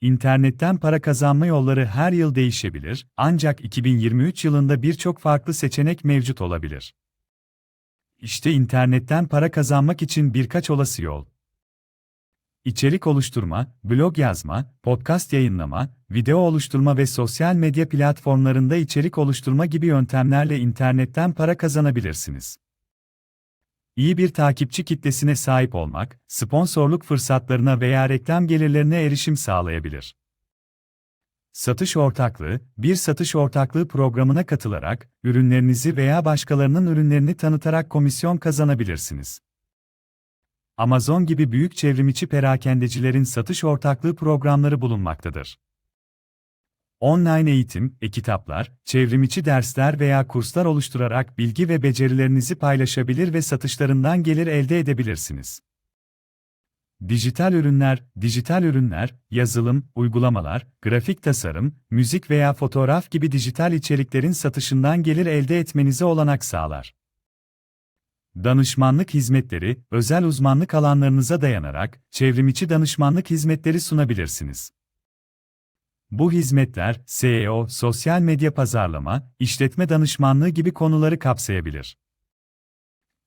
İnternetten para kazanma yolları her yıl değişebilir, ancak 2023 yılında birçok farklı seçenek mevcut olabilir. İşte internetten para kazanmak için birkaç olası yol. İçerik oluşturma, blog yazma, podcast yayınlama, video oluşturma ve sosyal medya platformlarında içerik oluşturma gibi yöntemlerle internetten para kazanabilirsiniz. İyi bir takipçi kitlesine sahip olmak, sponsorluk fırsatlarına veya reklam gelirlerine erişim sağlayabilir. Satış ortaklığı, bir satış ortaklığı programına katılarak, ürünlerinizi veya başkalarının ürünlerini tanıtarak komisyon kazanabilirsiniz. Amazon gibi büyük çevrimiçi perakendecilerin satış ortaklığı programları bulunmaktadır. Online eğitim, e-kitaplar, çevrimiçi dersler veya kurslar oluşturarak bilgi ve becerilerinizi paylaşabilir ve satışlarından gelir elde edebilirsiniz. Dijital ürünler, dijital ürünler, yazılım, uygulamalar, grafik tasarım, müzik veya fotoğraf gibi dijital içeriklerin satışından gelir elde etmenize olanak sağlar. Danışmanlık hizmetleri, özel uzmanlık alanlarınıza dayanarak, çevrimiçi danışmanlık hizmetleri sunabilirsiniz. Bu hizmetler, SEO, sosyal medya pazarlama, işletme danışmanlığı gibi konuları kapsayabilir.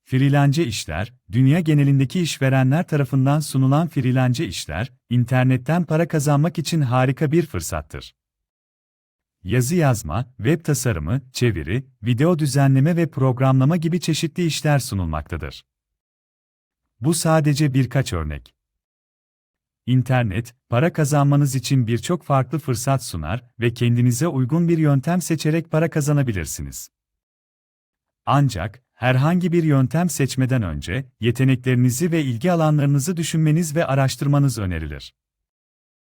Freelance işler, dünya genelindeki işverenler tarafından sunulan freelance işler, internetten para kazanmak için harika bir fırsattır. Yazı yazma, web tasarımı, çeviri, video düzenleme ve programlama gibi çeşitli işler sunulmaktadır. Bu sadece birkaç örnek. İnternet, para kazanmanız için birçok farklı fırsat sunar ve kendinize uygun bir yöntem seçerek para kazanabilirsiniz. Ancak, herhangi bir yöntem seçmeden önce, yeteneklerinizi ve ilgi alanlarınızı düşünmeniz ve araştırmanız önerilir.